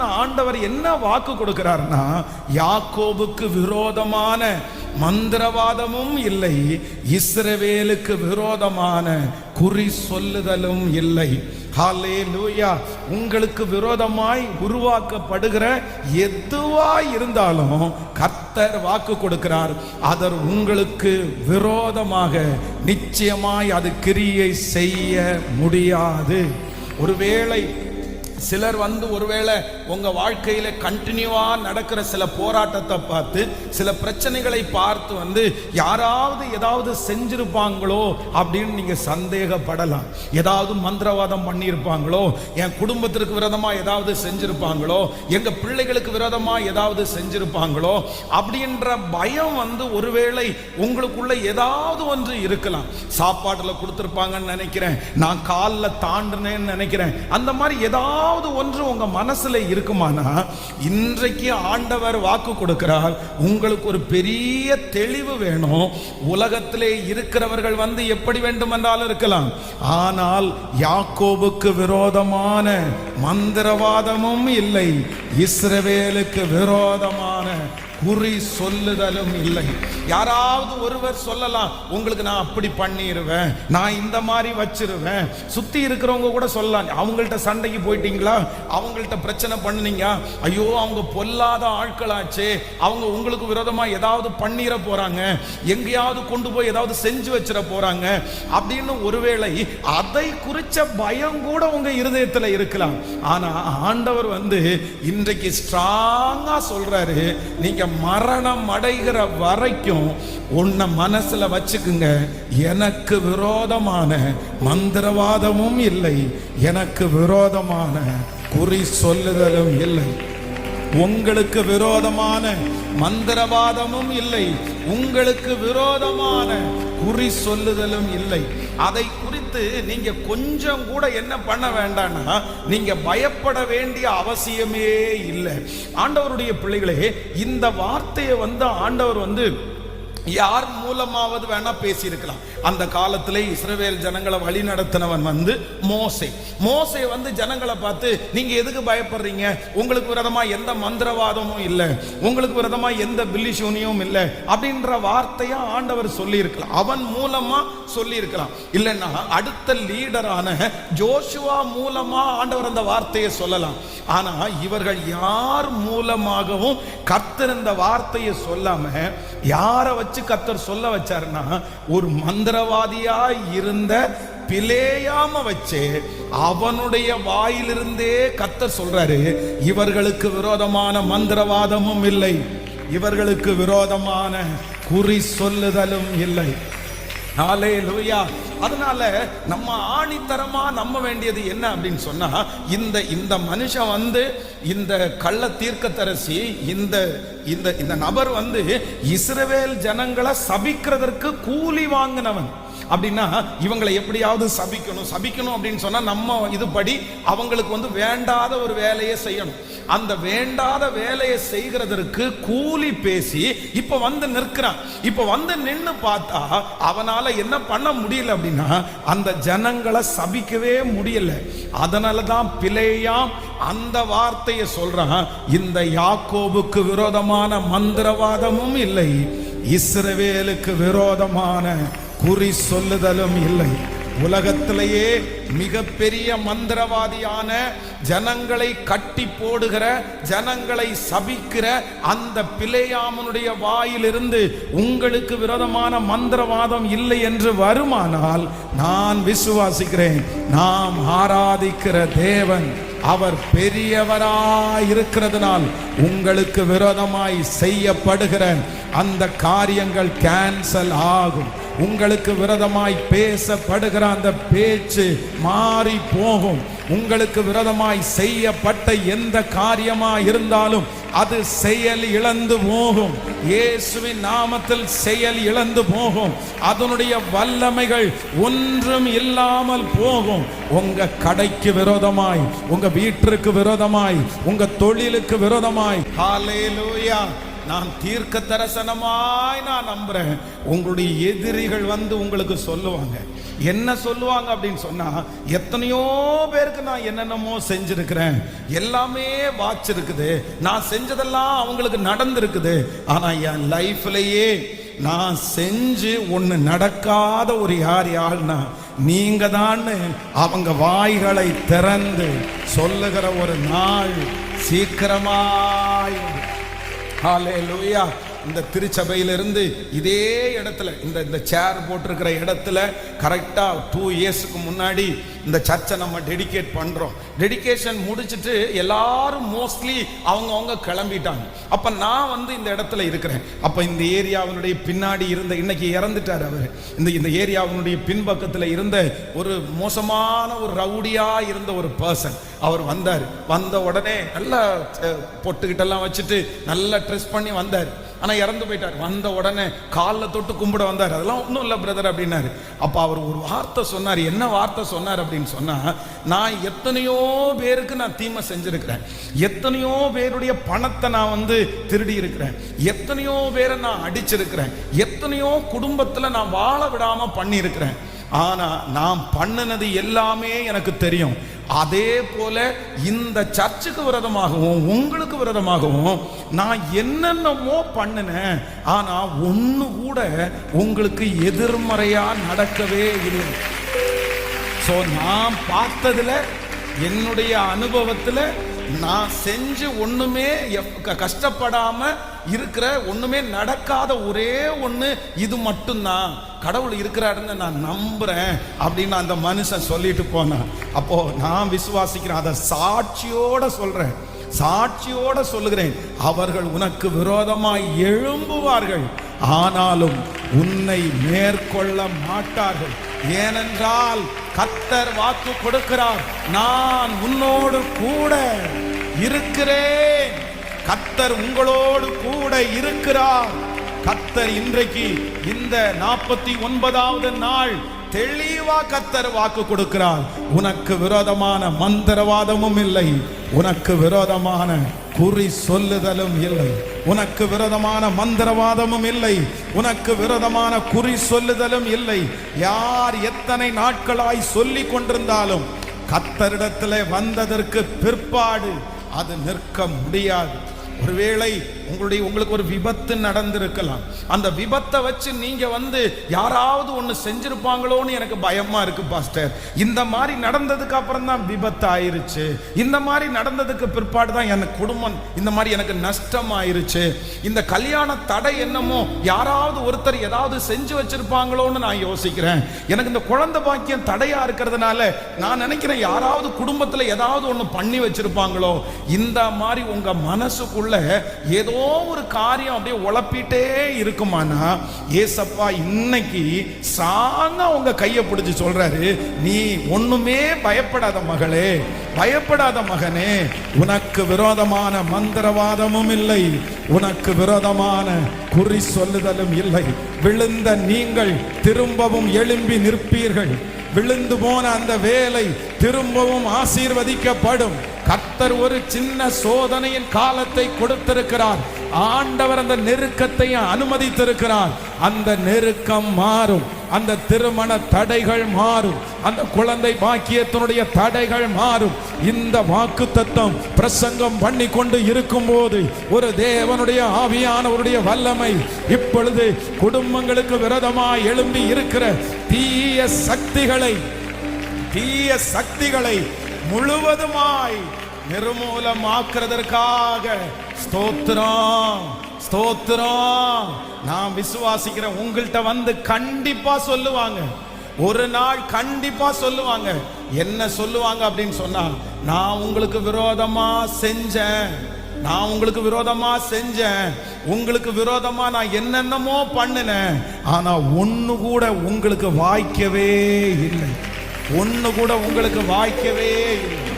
ஆண்டவர் என்ன வாக்கு கொடுக்கிறார்னா யாக்கோபுக்கு விரோதமான மந்திரவாதமும் இல்லை இஸ்ரவேலுக்கு விரோதமான குறி சொல்லுதலும் இல்லை. ஹalleluya. உங்களுக்கு விரோதமாய் உருவாக்கப்படுகிற எதுவாய் இருந்தாலும் கர்த்தர் வாக்கு கொடுக்கிறார். அதர் உங்களுக்கு விரோதமாக நிச்சயமாய் அது கிரியை செய்ய முடியாது. ஒருவேளை சிலர் வந்து ஒருவேளை உங்க வாழ்க்கையில கண்டினியூவா நடக்கிற சில போராட்டத்தை பார்த்து சில பிரச்சனைகளை பார்த்து வந்து யாராவது ஏதாவது செஞ்சிருப்பாங்களோ அப்படின்னு நீங்க சந்தேகப்படலாம். ஏதாவது மந்திரவாதம் பண்ணியிருப்பாங்களோ என் குடும்பத்திற்கு விரோதமாக ஏதாவது செஞ்சிருப்பாங்களோ எங்க பிள்ளைகளுக்கு விரோதமாக ஏதாவது செஞ்சிருப்பாங்களோ அப்படின்ற பயம் வந்து ஒருவேளை உங்களுக்குள்ள ஏதாவது ஒன்று இருக்கலாம். சாப்பாட்டுல கொடுத்துருப்பாங்கன்னு நினைக்கிறேன். நான் காலில் தாண்டினேன்னு நினைக்கிறேன். அந்த மாதிரி ஏதாவது ஒன்று உங்க மனசுல இருக்குமானா இன்றைக்கு ஆண்டவர் வாக்கு கொடுக்கிறார். உங்களுக்கு ஒரு பெரிய தெளிவு வேணும். உலகத்திலே இருக்கிறவர்கள் வந்து எப்படி வேண்டுமென்றாலும் இருக்கலாம். ஆனால் யாக்கோபுக்கு விரோதமான மந்திரவாதமும் இல்லை. இஸ்ரவேலுக்கு விரோதமான குறி சொல்லுதலும் இல்லை. யாராவது ஒருவர் சொல்லலாம் உங்களுக்கு நான் அப்படி பண்ணிடுவேன் நான் இந்த மாதிரி வச்சிருவேன். சுத்தி இருக்கிறவங்க கூட சொல்லலாம் அவங்கள்ட்ட சண்டைக்கு போயிட்டீங்களா? அவங்கள்ட்ட பிரச்சனை பண்ணுனீங்க? ஐயோ அவங்க பொல்லாத ஆட்களாச்சே. அவங்க உங்களுக்கு விரோதமா ஏதாவது பண்ணிட போறாங்க. எங்கேயாவது கொண்டு போய் ஏதாவது செஞ்சு வச்சிட போறாங்க. அப்படின்னு ஒருவேளை அதை குறிச்ச பயம் கூட உங்க இருதயத்துல இருக்கலாம். ஆனா ஆண்டவர் வந்து இன்றைக்கு ஸ்ட்ராங்கா சொல்றாரு நீங்க மரணம் அடைகிற வரைக்கும் உன்னை மனசுல வச்சுக்குங்க. எனக்கு விரோதமான மந்திரவாதமும் இல்லை. எனக்கு விரோதமான குறி சொல்லுதலும் இல்லை. உங்களுக்கு விரோதமான மந்திரவாதமும் இல்லை. உங்களுக்கு விரோதமான குறி சொல்லுதலும் இல்லை. அதை குறித்து நீங்க கொஞ்சம் கூட என்ன பண்ண வேண்டாம்னா நீங்க பயப்பட வேண்டிய அவசியமே இல்லை. ஆண்டவருடைய பிள்ளைகளே இந்த வார்த்தையை வந்து ஆண்டவர் வந்து யார் மூலமாவது வேணா பேசியிருக்கலாம். அந்த காலத்திலே இஸ்ரவேல் ஜனங்களை வழி நடத்தினவன் வந்து மோசை. மோசை வந்து ஜனங்களை பார்த்து நீங்க எதுக்கு பயப்படுறீங்க? உங்களுக்கு விரதமா எந்த மந்திரவாதமும் இல்லை. உங்களுக்கு விரதமா எந்த பில்லிசூனியும் இல்லை. அப்படின்ற வார்த்தையா ஆண்டவர் சொல்லியிருக்கலாம். அவன் மூலமா சொல்லியிருக்கலாம். இல்லைன்னா அடுத்த லீடரான ஜோஷுவா மூலமா ஆண்டவர் அந்த வார்த்தையை சொல்லலாம். ஆனா இவர்கள் யார் மூலமாகவும் கத்திருந்த வார்த்தையை சொல்லாம யாரை வச்சு கத்தர் சொல்ல வச்சாருன்னா ஒரு மந்திரவாதியா இருந்த பிலேயாம வச்சு அவனுடைய வாயிலிருந்தே கத்தர் சொல்றாரு இவர்களுக்கு விரோதமான மந்திரவாதமும் இல்லை இவர்களுக்கு விரோதமான குறி சொல்லுதலும் இல்லை. அதனால நம்ம ஆணித்தரமா நம்ப வேண்டியது என்ன அப்படின்னு சொன்னா இந்த இந்த மனுஷன் வந்து இந்த கள்ள தீர்க்கத்தரசி இந்த இந்த இந்த நபர் வந்து இஸ்ரவேல் ஜனங்களை சபிக்கிறதற்கு கூலி வாங்கினவன். அப்படின்னா இவங்களை எப்படியாவது சபிக்கணும் சபிக்கணும் அப்படின்னு சொன்னா நம்ம இதுபடி அவங்களுக்கு வந்து வேண்டாத ஒரு வேலையை செய்யணும். அந்த வேண்டாத வேலையை செய்கிறதற்கு கூலி பேசி இப்ப வந்து நிற்கிறான். இப்ப வந்து நின்னு பார்த்தா அவனால என்ன பண்ண முடியல அப்படின்னா அந்த ஜனங்களை சபிக்கவே முடியல. அதனால தான் பிழையாம் அந்த வார்த்தையை சொல்றான் இந்த யாக்கோபுக்கு விரோதமான மந்திரவாதமும் இல்லை இஸ்ரவேலுக்கு விரோதமான குறி சொல்லுதலும் இல்லை. உலகத்திலேயே மிகப்பெரிய மந்திரவாதியான ஜனங்களை கட்டி போடுகிற ஜனங்களை சபிக்கிற அந்த பிள்ளையாமனுடைய வாயிலிருந்து உங்களுக்கு விரோதமான மந்திரவாதம் இல்லை என்று வருமானால் நான் விசுவாசிக்கிறேன். நாம் ஆராதிக்கிற தேவன் அவர் பெரியவராய் இருக்கிறதுனால் உங்களுக்கு விரோதமாய் செய்யப்படுகிற அந்த காரியங்கள் கேன்சல் ஆகும். உங்களுக்கு விரதமாய் பேசப்படுகிற அந்த பேச்சு மாறி போகும். உங்களுக்கு விரதமாய் செய்யப்பட்ட எந்த காரியமா இருந்தாலும் அது செயல் இழந்து போகும். இயேசுவின் நாமத்தில் செயல் இழந்து போகும். அதனுடைய வல்லமைகள் ஒன்றும் இல்லாமல் போகும். உங்க கடைக்கு விரோதமாய் உங்க வீட்டிற்கு விரோதமாய் உங்க தொழிலுக்கு விரோதமாய். ஹalleluya. நான் தீர்க்க தரிசனமாய் நான் நம்புறேன். உங்களுடைய எதிரிகள் வந்து உங்களுக்கு சொல்லுவாங்க. என்ன சொல்லுவாங்க அப்படின்னு சொன்னா எத்தனையோ பேருக்கு நான் என்னென்னமோ செஞ்சிருக்கிறேன். எல்லாமே வாட்ச் இருக்குது. நான் செஞ்சதெல்லாம் அவங்களுக்கு நடந்திருக்குது. ஆனா என் லைஃப்லயே நான் செஞ்சு ஒண்ணு நடக்காத ஒரு யார் யாருன்னா நீங்க தான் அவங்க வாய்களை திறந்து சொல்லுகிற ஒரு நாள் சீக்கிரமாய் ஹalleluya இந்த திருச்சபையிலிருந்து இதே இடத்துல இந்த இந்த சேர் போட்டிருக்கிற இடத்துல கரெக்டாக டூ இயர்ஸுக்கு முன்னாடி இந்த சர்ச்சை நம்ம டெடிகேட் பண்ணுறோம் டெடிகேஷன் முடிச்சிட்டு எல்லாரும் மோஸ்ட்லி அவங்கவுங்க கிளம்பிட்டாங்க. அப்போ நான் வந்து இந்த இடத்துல இருக்கிறேன். அப்போ இந்த ஏரியாவினுடைய பின்னாடி இருந்த இன்னைக்கு இறந்துட்டார் அவர். இந்த இந்த ஏரியாவினுடைய பின்பக்கத்தில் இருந்த ஒரு மோசமான ஒரு ரவுடியாக இருந்த ஒரு பர்சன் அவர் வந்தார். வந்த உடனே நல்லா பொட்டுக்கிட்டெல்லாம் வச்சுட்டு நல்லா ட்ரெஸ் பண்ணி வந்தார். ஆனால் இறந்து போயிட்டார். வந்த உடனே காலில் தொட்டு கும்பிட வந்தார். அதெல்லாம் ஒன்றும் இல்லை பிரதர் அப்படின்னாரு. அப்போ அவர் ஒரு வார்த்தை சொன்னார். என்ன வார்த்தை சொன்னார் அப்படின்னு சொன்னால் நான் எத்தனையோ பேருக்கு நான் தீமை செஞ்சிருக்கிறேன். எத்தனையோ பேருடைய பணத்தை நான் வந்து திருடி இருக்கிறேன். எத்தனையோ பேரை நான் அடிச்சிருக்கிறேன். எத்தனையோ குடும்பத்தில் நான் வாழ விடாமல் பண்ணியிருக்கிறேன். ஆனா நான் பண்ணினது எல்லாமே எனக்கு தெரியும். அதே போல இந்த சர்ச்சுக்கு விரதமாகவும் உங்களுக்கு விரதமாகவும் நான் என்னென்னமோ பண்ணினேன். ஆனா ஒன்று கூட உங்களுக்கு எதிர்மறையா நடக்கவே இல்லை. ஸோ நான் பார்த்ததுல என்னுடைய அனுபவத்துல நான் செஞ்சு ஒண்ணுமே எப்- க- கஷ்டப்படாம இருக்கிற ஒண்ணுமே நடக்காத ஒரே ஒண்ணு இது மட்டும்தான். கடவுள் இருக்கிறாருன்னு நான் நம்புறேன் அப்படின்னு அந்த மனுஷன் சொல்லிட்டு போனான். அப்போ நான் விசுவாசிக்கிறேன் அதை சாட்சியோட சொல்றேன். சாட்சியோட சொல்லுகிறேன். அவர்கள் உனக்கு விரோதமாய் எழும்புவார்கள். ஆனாலும் உன்னை மேற்கொள்ள மாட்டார்கள். ஏனென்றால் கத்தர் வாக்கு கொடுக்கிறார். நான் உன்னோடு கூட இருக்கிறேன். கத்தர் உங்களோடு கூட இருக்கிறார். கத்தர் இன்றைக்கு இந்த நாற்பத்தி ஒன்பதாவது நாள் தெளிவா கத்தர் வாக்கு கொடுக்கிறார். உனக்கு விரோதமான மந்திரவாதமும் இல்லை. உனக்கு விரோதமான குறி சொல்லுதலும் இல்லை. உனக்கு விரதமான மந்திரவாதமும் இல்லை. உனக்கு விரதமான குறி சொல்லுதலும் இல்லை. யார் எத்தனை நாட்களாய் சொல்லி கொண்டிருந்தாலும் கத்தரிடத்திலே வந்ததற்கு பிற்பாடு அது நிற்க முடியாது. ஒருவேளை உங்களுடைய உங்களுக்கு ஒரு விபத்து நடந்திருக்கலாம். அந்த விபத்தை வச்சு நீங்க வந்து யாராவது ஒன்று செஞ்சிருப்பாங்களோன்னு எனக்கு பயமா இருக்கு பாஸ்டர். இந்த மாதிரி நடந்ததுக்கு அப்புறம் தான் விபத்து ஆயிருச்சு. இந்த மாதிரி நடந்ததுக்கு பிற்பாடு தான் எனக்கு குடும்பம் இந்த மாதிரி எனக்கு நஷ்டம் ஆயிருச்சு. இந்த கல்யாண தடை என்னமோ யாராவது ஒருத்தர் ஏதாவது செஞ்சு வச்சிருப்பாங்களோன்னு நான் யோசிக்கிறேன். எனக்கு இந்த குழந்தை பாக்கியம் தடையா இருக்கிறதுனால நான் நினைக்கிறேன் யாராவது குடும்பத்தில் ஏதாவது ஒன்று பண்ணி வச்சிருப்பாங்களோ இந்த மாதிரி உங்க மனசுக்குள்ள ஏதோ ஒரு காரியம் அப்படியே உழப்பிட்டே இருக்குமானா? ஏசப்பா இன்னைக்கு சாங்க உங்க கையை பிடிச்சி சொல்றாரு நீ ஒண்ணுமே பயப்படாத மகளே பயப்படாத மகனே உனக்கு விரோதமான மந்திரவாதமும் இல்லை உனக்கு விரோதமான குறி சொல்லுதலும் இல்லை. விழுந்த நீங்கள் திரும்பவும் எழும்பி நிற்பீர்கள். விழுந்து போன அந்த வேலை திரும்பவும் ஆசீர்வதிக்கப்படும். கர்த்தர் ஒரு சின்ன சோதனையின் காலத்தை கொடுத்திருக்கிறார். ஆண்டவர் அந்த நெருக்கத்தை அனுமதித்திருக்கிறார். அந்த நெருக்கம் மாறும். அந்த திருமண தடைகள் மாறும். அந்த குழந்தை பாக்கியத்தினுடைய தடைகள் மாறும். இந்த வாக்கு தத்துவம் பிரசங்கம் பண்ணி கொண்டு இருக்கும்போது ஒரு தேவனுடைய ஆவியானவருடைய வல்லமை இப்பொழுது குடும்பங்களுக்கு விரதமாய் எழும்பி இருக்கிற தீய சக்திகளை தீய சக்திகளை முழுவதுமாய் நிர்மூலமாக்குறதற்காக ஸ்தோத்திரம் ஸ்தோத்திரம். நான் விசுவாசிக்கிறேன் உங்கள்கிட்ட வந்து கண்டிப்பா சொல்லுவாங்க. ஒரு நாள் கண்டிப்பா சொல்லுவாங்க. என்ன சொல்லுவாங்க அப்படின்னு சொன்னா நான் உங்களுக்கு விரோதமா செஞ்சேன். நான் உங்களுக்கு விரோதமா செஞ்சேன். உங்களுக்கு விரோதமா நான் என்னென்னமோ பண்ணினேன். ஆனா ஒன்னு கூட உங்களுக்கு வாய்க்கவே இல்லை. ஒன்று கூட உங்களுக்கு வாய்க்கவே இல்லை.